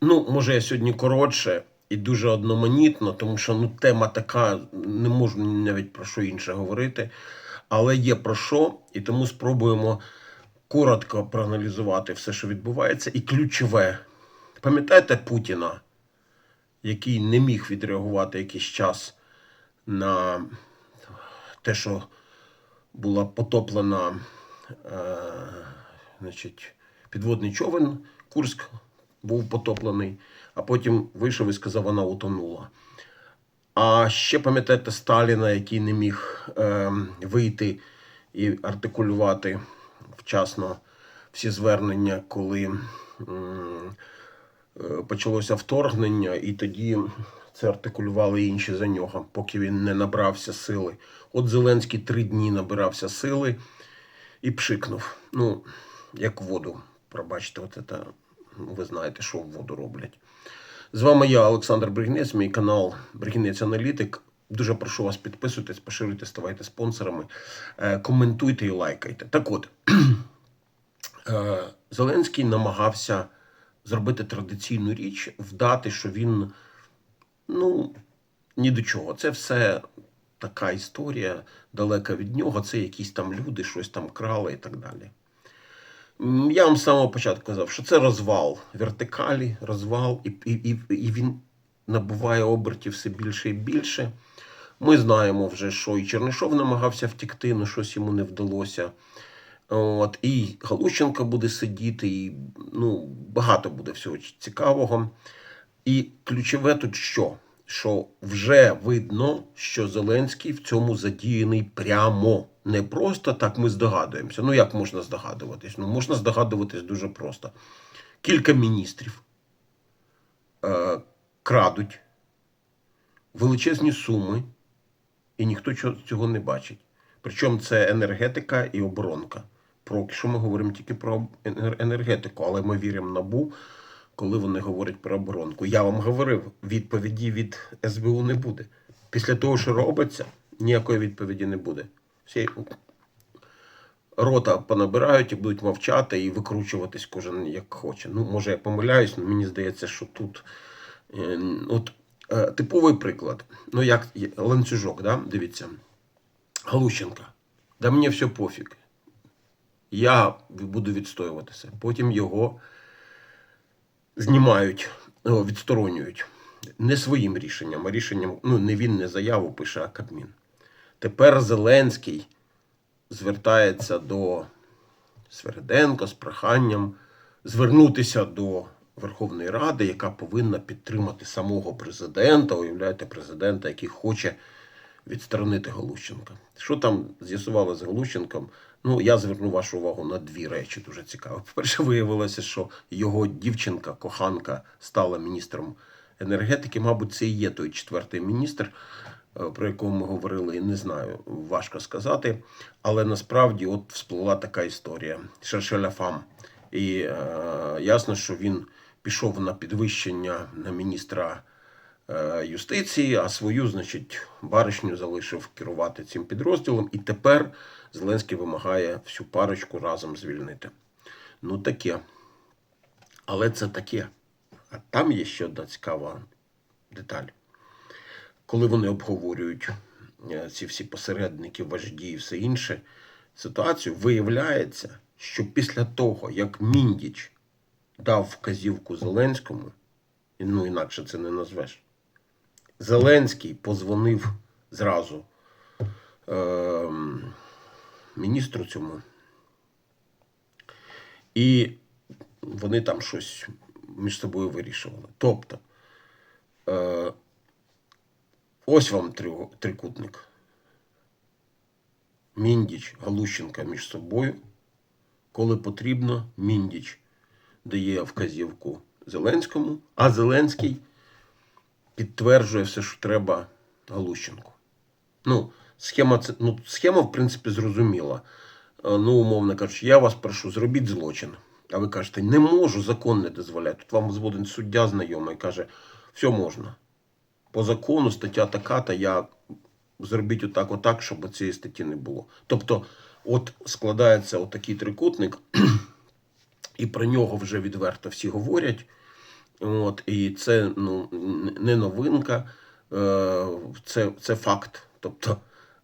Ну, може, я сьогодні коротше і дуже одноманітно, тому що ну, тема така, не можу навіть про що інше говорити. Але є про що, і тому спробуємо коротко проаналізувати все, що відбувається. І ключове. Пам'ятаєте Путіна, який не міг відреагувати якийсь час на те, що була потоплена е, значить, підводний човен Курськ був потоплений, а потім вийшов і сказав, вона утонула. А ще пам'ятаєте Сталіна, який не міг е, вийти і артикулювати вчасно всі звернення, коли е, почалося вторгнення, і тоді це артикулювали інші за нього, поки він не набрався сили. От Зеленський три дні набирався сили і пшикнув. Ну, як воду. Пробачте, от це, ви знаєте, що в воду роблять. З вами я, Олександр Бригінець, мій канал Бригінець Аналітик. Дуже прошу вас підписуйтесь, поширюйте, ставайте спонсорами, е, коментуйте і лайкайте. Так от, е, Зеленський намагався зробити традиційну річ, вдати, що він ну, ні до чого. Це все така історія далека від нього. Це якісь там люди, щось там крали і так далі. Я вам з самого початку казав, що це розвал вертикалі, розвал, і, і, і, він набуває обертів все більше і більше. Ми знаємо вже, що і Чернишов намагався втікти, але щось йому не вдалося. От, і Галущенко буде сидіти, і ну, багато буде всього цікавого. І ключове тут що? Що вже видно, що Зеленський в цьому задіяний прямо. Не просто так ми здогадуємося. Ну, як можна здогадуватись? Ну, можна здогадуватись дуже просто. Кілька міністрів е, крадуть величезні суми, і ніхто цього не бачить. Причому це енергетика і оборонка. Про що ми говоримо тільки про енергетику, але ми віримо набу, коли вони говорять про оборонку. Я вам говорив, відповіді від СБУ не буде. Після того, що робиться, ніякої відповіді не буде. Всі рота понабирають і будуть мовчати і викручуватись кожен як хоче. Ну, може, я помиляюсь, але мені здається, що тут е, от, е, типовий приклад. Ну, як ланцюжок, да? дивіться. Галущенка. Да мені все пофіг. Я буду відстоюватися. Потім його знімають, відсторонюють. Не своїм рішенням, а рішенням, ну, не він не заяву пише, а Кабмін. Тепер Зеленський звертається до Свериденка з проханням звернутися до Верховної Ради, яка повинна підтримати самого президента, уявляєте, президента, який хоче відсторонити Галущенка. Що там з'ясували з Галущенком? Ну, я зверну вашу увагу на дві речі дуже цікаво. По-перше, виявилося, що його дівчинка, коханка, стала міністром енергетики. Мабуть, це і є той четвертий міністр, е, про якого ми говорили, не знаю, важко сказати. Але насправді от всплила така історія. Шершеляфам. І е, ясно, що він пішов на підвищення на міністра юстиції, а свою, значить, баришню залишив керувати цим підрозділом. І тепер Зеленський вимагає всю парочку разом звільнити. Ну, таке. Але це таке. А там є ще одна цікава деталь. Коли вони обговорюють е, ці всі посередники, вожді і все інше, ситуацію, виявляється, що після того, як Міндіч дав вказівку Зеленському, ну інакше це не назвеш, Зеленський позвонив зразу е, міністру цьому. І вони там щось між собою вирішували. Тобто, е, ось вам трикутник. Міндіч, Галущенка між собою. Коли потрібно, Міндіч дає вказівку Зеленському, а Зеленський підтверджує все, що треба Галущенку. Ну, схема, ну, схема, в принципі, зрозуміла. Е, Ну, умовно кажучи, я вас прошу, зробіть злочин. А ви кажете, не можу, закон не дозволяє. Тут вам зводить суддя знайомий каже, все можна. По закону стаття така-та, я зробіть отак, отак, щоб цієї статті не було. Тобто, от складається отакий трикутник, і про нього вже відверто всі говорять. От, і це ну, не новинка, е, це, це факт. Тобто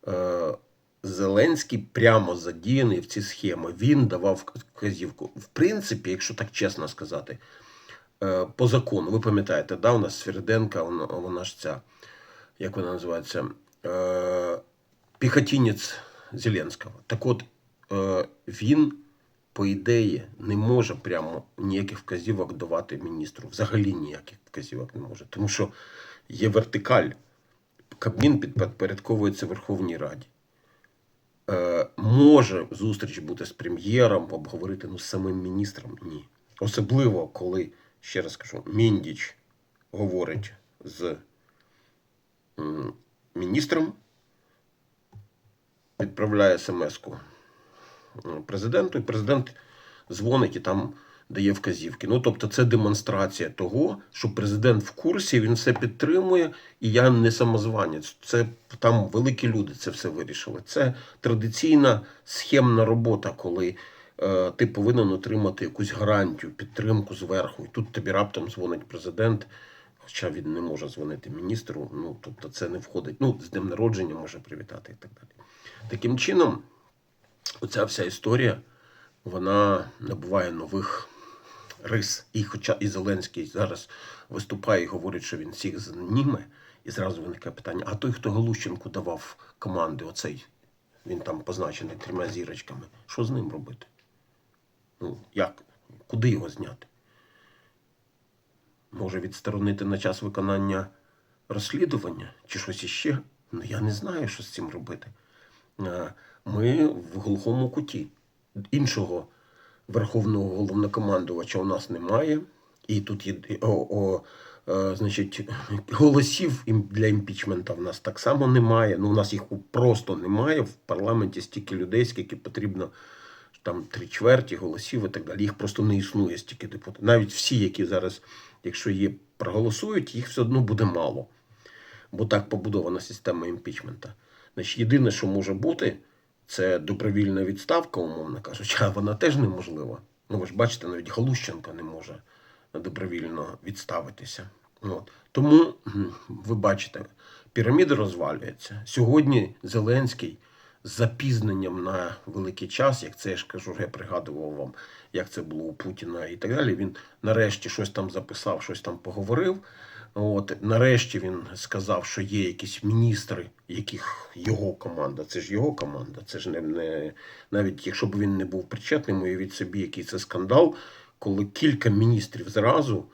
е, Зеленський прямо задіяний в ці схеми. Він давав вказівку. В принципі, якщо так чесно сказати, е, по закону, ви пам'ятаєте, да, у нас Сверденка, вона, вона ж ця, як вона називається, піхотінець Зеленського. Так от, він, по ідеї, не може прямо ніяких вказівок давати міністру. Взагалі ніяких вказівок не може. Тому що є вертикаль. Кабмін підпорядковується Верховній Раді. Е, може зустріч бути з прем'єром, обговорити ну, з самим міністром? Ні. Особливо, коли, ще раз кажу, Міндіч говорить з міністром, відправляє смс-ку президенту, і президент дзвонить і там дає вказівки. Ну, тобто, це демонстрація того, що президент в курсі, він все підтримує, і я не самозванець. Це там великі люди це все вирішили. Це традиційна схемна робота, коли е, ти повинен отримати якусь гарантію, підтримку зверху. І тут тобі раптом дзвонить президент. Хоча він не може дзвонити міністру, ну тобто це не входить. Ну, з днем народження може привітати і так далі. Таким чином, оця вся історія вона набуває нових рис. І хоча і Зеленський зараз виступає і говорить, що він всіх зніме, і зразу виникає питання: а той, хто Галущенку давав команди, оцей, він там позначений трьома зірочками, що з ним робити? Ну, як? Куди його зняти? Може відсторонити на час виконання розслідування чи щось іще? Ну я не знаю, що з цим робити. Ми в глухому куті. Іншого верховного головнокомандувача у нас немає. І тут є о, о, е, значить, голосів для імпічмента в нас так само немає. Ну, у нас їх просто немає. В парламенті стільки людей, скільки потрібно там три чверті голосів і так далі. Їх просто не існує стільки депутатів. Навіть всі, які зараз, якщо є, проголосують, їх все одно буде мало. Бо так побудована система імпічмента. Значить, єдине, що може бути, це добровільна відставка, умовно кажучи, а вона теж неможлива. Ну, ви ж бачите, навіть Галущенко не може добровільно відставитися. От. Тому ви бачите, піраміда розвалюється. Сьогодні Зеленський з запізненням на великий час, як це я ж кажу, я пригадував вам, як це було у Путіна і так далі. Він нарешті щось там записав, щось там поговорив. От нарешті він сказав, що є якісь міністри, яких його команда, це ж його команда. Це ж не, не навіть якщо б він не був причетним, уявіть собі, який це скандал, коли кілька міністрів зразу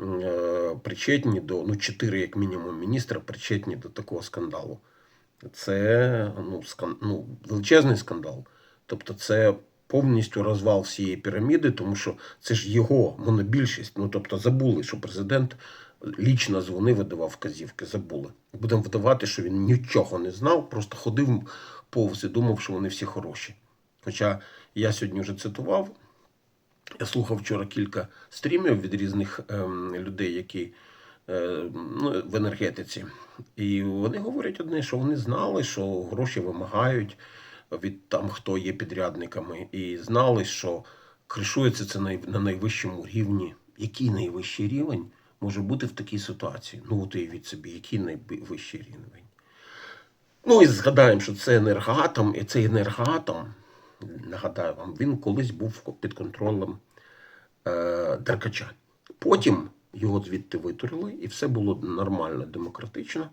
е, причетні до ну чотири, як мінімум, міністра причетні до такого скандалу. Це ну, скан, ну, величезний скандал. Тобто, це повністю розвал всієї піраміди, тому що це ж його монобільшість. Ну тобто забули, що президент лічно дзвонив і давав вказівки. Забули. Будемо вдавати, що він нічого не знав, просто ходив повз і думав, що вони всі хороші. Хоча я сьогодні вже цитував, я слухав вчора кілька стрімів від різних ем, людей, які е, ну, в енергетиці. І вони говорять одне, що вони знали, що гроші вимагають від там, хто є підрядниками, і знали, що кришується це на найвищому рівні. Який найвищий рівень може бути в такій ситуації? Ну, от уявіть собі, який найвищий рівень. Ну і згадаємо, що це енергоатом, і цей енергоатом, нагадаю вам, він колись був під контролем е, Деркача. Потім його звідти витурили, і все було нормально, демократично.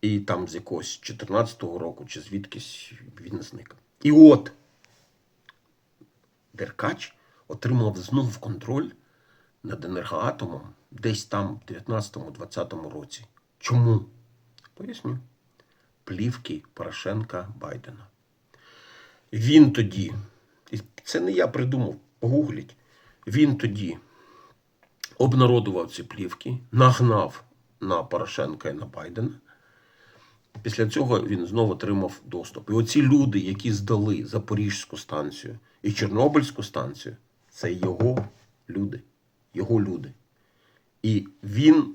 І там з якогось 14-го року чи звідкись він зник. І от Деркач отримав знов контроль над енергоатомом десь там в 19-20 році. Чому? Поясню. Плівки Порошенка Байдена. Він тоді, і це не я придумав, погугліть, він тоді обнародував ці плівки, нагнав на Порошенка і на Байдена. Після цього він знову отримав доступ. І оці люди, які здали Запорізьку станцію і Чорнобильську станцію, це його люди. Його люди. І він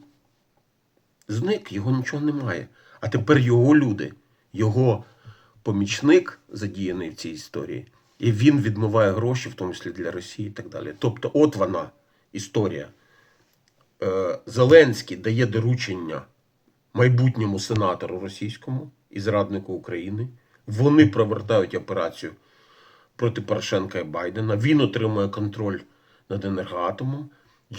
зник, його нічого немає. А тепер його люди, його помічник задіяний в цій історії, і він відмиває гроші, в тому числі для Росії і так далі. Тобто, от вона історія. е, Зеленський дає доручення майбутньому сенатору російському і зраднику України. Вони провертають операцію проти Порошенка і Байдена. Він отримує контроль над енергоатомом.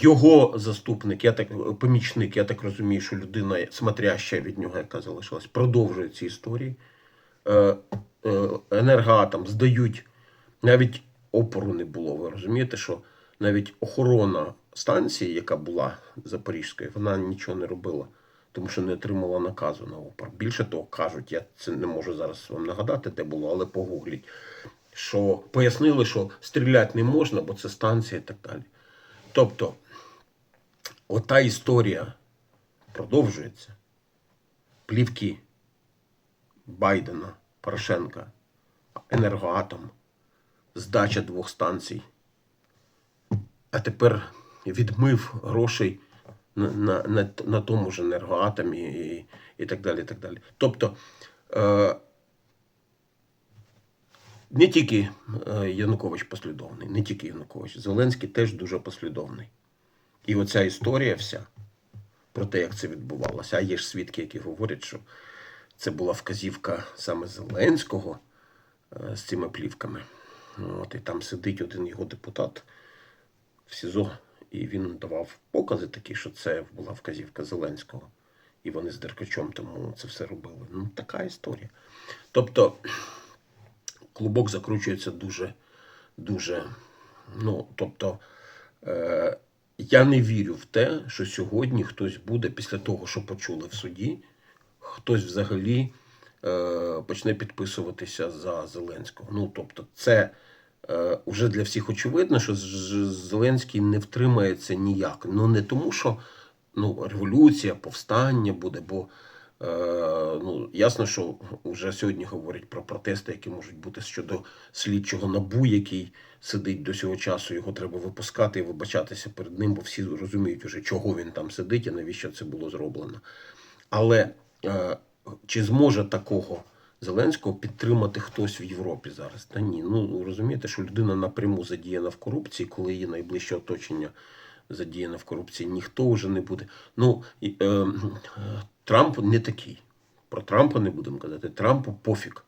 Його заступник, я так помічник, я так розумію, що людина смотряща від нього, яка залишилась, продовжує ці історії. Е, е, енергоатом здають, навіть опору не було. Ви розумієте, що навіть охорона станції, яка була Запорізької, вона нічого не робила, тому що не отримала наказу на опор. Більше того, кажуть, я це не можу зараз вам нагадати, де було, але погугліть, що пояснили, що стріляти не можна, бо це станція і так далі. Тобто, ота історія продовжується. Плівки Байдена, Порошенка, енергоатом, здача двох станцій. А тепер відмив грошей на, на, на, на тому ж енергоатомі і, і так далі. І так далі. Тобто е, не тільки е, Янукович послідовний, не тільки Янукович, Зеленський теж дуже послідовний. І оця історія вся про те, як це відбувалося. А є ж свідки, які говорять, що це була вказівка саме Зеленського е, з цими плівками. От, і там сидить один його депутат в СІЗО, і він давав покази такі, що це була вказівка Зеленського. І вони з Деркачом тому це все робили. Ну, така історія. Тобто клубок закручується дуже, дуже. Ну, тобто, е, я не вірю в те, що сьогодні хтось буде після того, що почули в суді, хтось взагалі е, почне підписуватися за Зеленського. Ну, тобто, це е, вже для всіх очевидно, що Зеленський не втримається ніяк. Ну не тому, що ну, революція, повстання буде, бо ну, ясно, що вже сьогодні говорять про протести, які можуть бути щодо слідчого набу, який сидить до цього часу. Його треба випускати і вибачатися перед ним, бо всі розуміють уже, чого він там сидить і навіщо це було зроблено. Але е, чи зможе такого Зеленського підтримати хтось в Європі зараз? Та ні. Ну розумієте, що людина напряму задіяна в корупції, коли її найближче оточення задіяне в корупції, ніхто вже не буде. Ну е, е, Трамп не такий. Про Трампа не будемо казати. Трампу пофіг.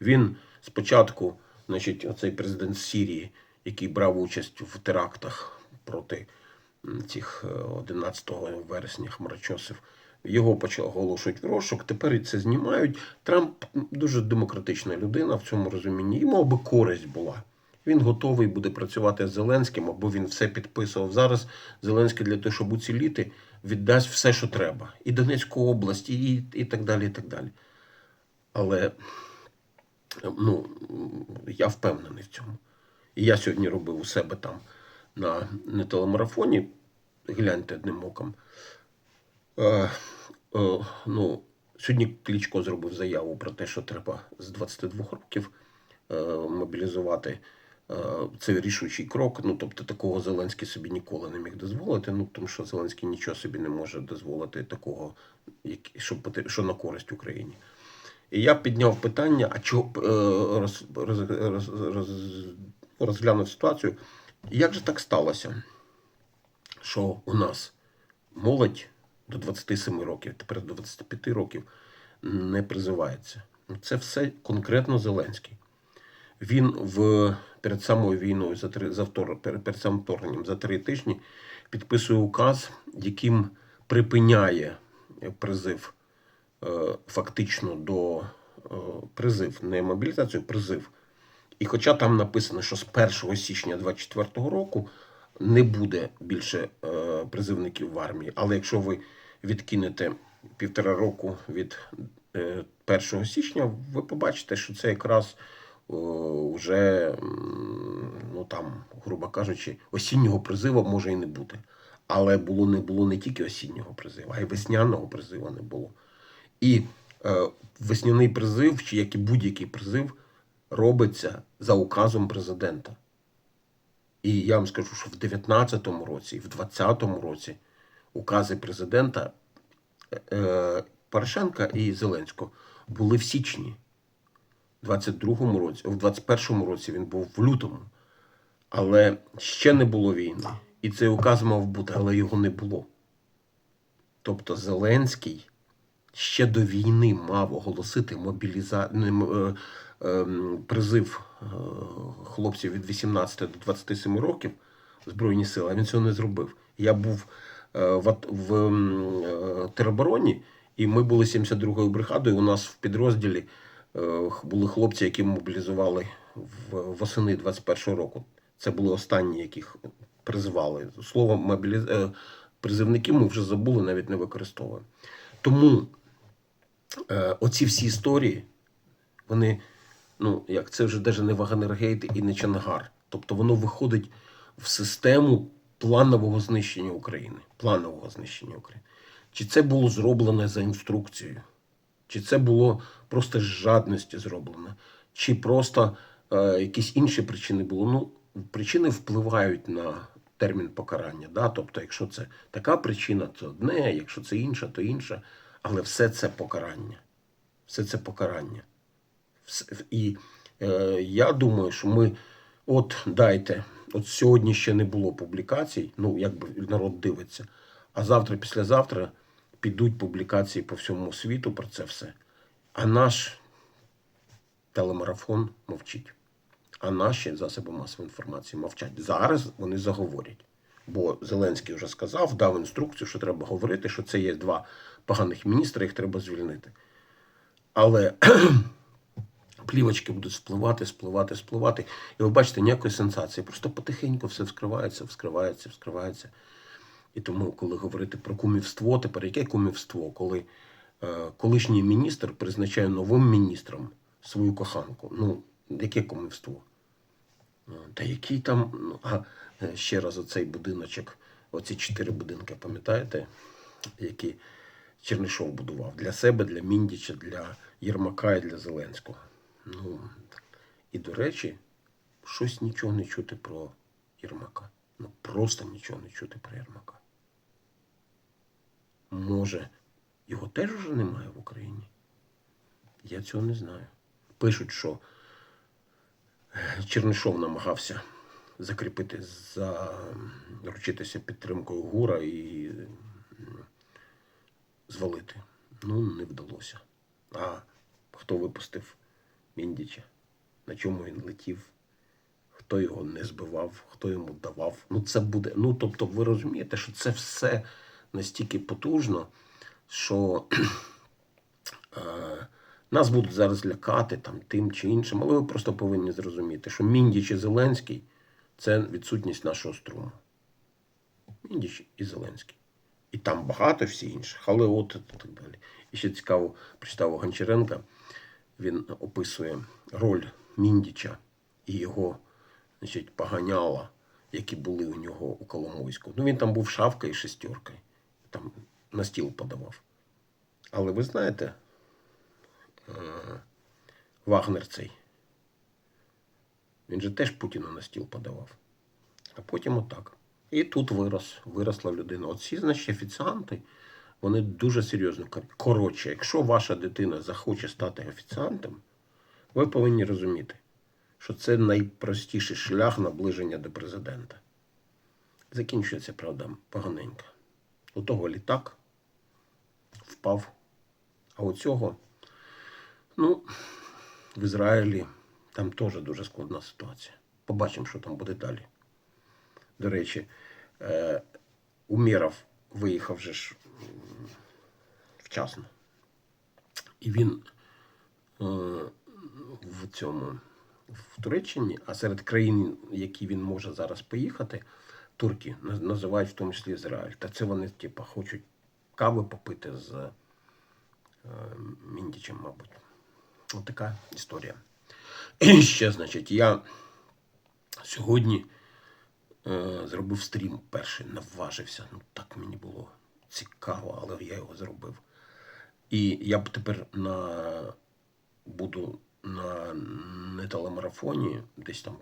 Він спочатку, значить, оцей президент Сирії, який брав участь в терактах проти цих е, 11 вересня хмарочосів, його почали оголошувати в розшук. Тепер і це знімають. Трамп дуже демократична людина в цьому розумінні. Йому аби користь була. Він готовий буде працювати з Зеленським, або він все підписував. Зараз Зеленський для того, щоб уціліти, віддасть все, що треба. І Донецьку область, і, і так далі. і так далі. Але ну, я впевнений в цьому. І я сьогодні робив у себе там на, на телемарафоні. Гляньте одним оком. Е, е, ну, сьогодні Кличко зробив заяву про те, що треба з 22 років е, мобілізувати. Е, Це рішучий крок. Ну, тобто, такого Зеленський собі ніколи не міг дозволити. Ну, тому що Зеленський нічого собі не може дозволити такого, що, що на користь Україні. І я підняв питання, а чого е, роз, роз, роз, роз, розглянув ситуацію. Як же так сталося, що у нас молодь до 27 років, тепер до 25 років не призивається? Ну, Це все конкретно Зеленський. Він в перед самою війною за три за втор, перед, самим вторгненням за три тижні підписує указ, яким припиняє призив е, фактично до е, призив, не мобілізацію, призив. І хоча там написано, що з 1 січня 2024 року не буде більше е, призивників в армії, але якщо ви відкинете півтора року від е, 1 січня, ви побачите, що це якраз вже, ну там, грубо кажучи, осіннього призиву може і не бути. Але було не було не тільки осіннього призиву, а й весняного призиву не було. І е, весняний призив, чи як і будь-який призив, робиться за указом президента. І я вам скажу, що в 19-му році, і в 20-му році укази президента е, Порошенка і Зеленського були в січні. В 22-му році, в 21-му році він був в лютому. Але ще не було війни. І цей указ мав бути, але його не було. Тобто Зеленський ще до війни мав оголосити мобіліза... е, ем, призив е, хлопців від 18 до 27 років Збройні сили, а він цього не зробив. Я був е, в, в теробороні, і ми були 72-ю бригадою. У нас в підрозділі були хлопці, які мобілізували восени 21-го року. Це були останні, яких призвали. Слово мобіліз... е, призивники ми вже забули, навіть не використовуємо. Тому е, оці всі історії, вони, ну, як це вже навіть не Вагнергейт і не Чангар. Тобто воно виходить в систему планового знищення України. Планового знищення України. Чи це було зроблено за інструкцією? Чи це було просто з жадності зроблено? Чи просто е, якісь інші причини були? Ну, причини впливають на термін покарання. Да? Тобто, якщо це така причина, то одне, якщо це інша, то інша. Але все це покарання. Все це покарання. І е, я думаю, що ми от дайте, от сьогодні ще не було публікацій, ну якби народ дивиться, а завтра, післязавтра підуть публікації по всьому світу про це все. А наш телемарафон мовчить. А наші засоби масової інформації мовчать. Зараз вони заговорять. Бо Зеленський вже сказав, дав інструкцію, що треба говорити, що це є два поганих міністри, їх треба звільнити. Але плівочки будуть спливати, спливати, спливати. І ви бачите, ніякої сенсації. Просто потихеньку все вскривається, вскривається, вскривається. І тому, коли говорити про кумівство, тепер яке кумівство? Коли е, колишній міністр призначає новим міністром свою коханку. Ну, яке кумівство? Ну, Та який там, ну, а е, ще раз оцей будиночок, оці чотири будинки, пам'ятаєте, які Чернишов будував для себе, для Міндіча, для Єрмака і для Зеленського. Ну, і до речі, щось нічого не чути про Єрмака. Ну просто нічого не чути про Єрмака. Може, його теж вже немає в Україні? Я цього не знаю. Пишуть, що Чернишов намагався закріпити, заручитися підтримкою Гура і звалити. Ну, не вдалося. А хто випустив Міндіча? На чому він летів? Хто його не збивав, хто йому давав? Ну, це буде. Ну, тобто, ви розумієте, що це все настільки потужно, що е, нас будуть зараз лякати там тим чи іншим, але ви просто повинні зрозуміти, що Міндіч і Зеленський це відсутність нашого струму. Міндіч і Зеленський. І там багато всі інших, але от і так далі. І ще цікаво, прочитав Гончаренка, він описує роль Міндіча і його значить, поганяла, які були у нього у Коломойську. Ну, він там був шавка і шестеркою, на стіл подавав. Але ви знаєте, е, Вагнер цей, він же теж Путіна на стіл подавав. А потім отак. І тут вирос, виросла людина. Оці, значить, офіціанти, вони дуже серйозно кажуть. Коротше, якщо ваша дитина захоче стати офіціантом, ви повинні розуміти, що це найпростіший шлях наближення до президента. Закінчується, правда, поганенько. У того літак впав. А у цього, ну, в Ізраїлі там теж дуже складна ситуація. Побачимо, що там буде далі. До речі, е, Умєров виїхав же ж вчасно. І він е, в цьому в Туреччині, а серед країн, які він може зараз поїхати, турки називають в тому числі Ізраїль. Та це вони, типу, хочуть кави попити з е, Міндічем, мабуть. Ось така історія. І ще, значить, я сьогодні е, зробив стрім перший, наважився. Ну, так мені було цікаво, але я його зробив. І я б тепер на буду на не десь там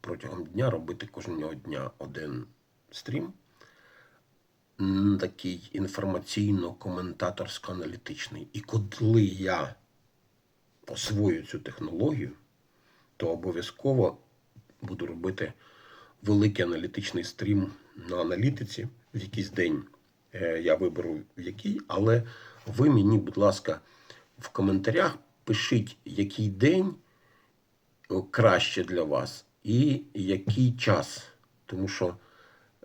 протягом дня робити кожного дня один стрім. Такий інформаційно-коментаторсько-аналітичний. І коли я освою цю технологію, то обов'язково буду робити великий аналітичний стрім на аналітиці в якийсь день Е, Я виберу який, але ви мені, будь ласка, в коментарях пишіть, який день краще для вас і який час. Тому що,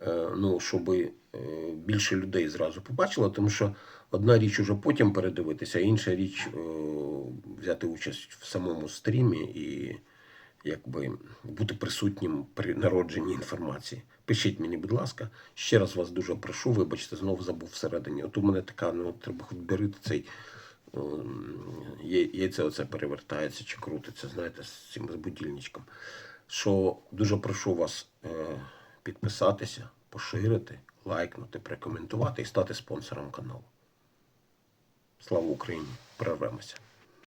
е, ну, щоб більше людей зразу побачило, тому що одна річ уже потім передивитися, а інша річ е, взяти участь в самому стрімі і якби бути присутнім при народженні інформації. Пишіть мені, будь ласка. Ще раз вас дуже прошу, вибачте, знову забув всередині. От у мене така, ну треба берити цей ем, яйце оце перевертається чи крутиться, знаєте, з цим з будильничком. Що дуже прошу вас е, підписатися, поширити, лайкнути, прокоментувати і стати спонсором каналу. Слава Україні! Прорвемося!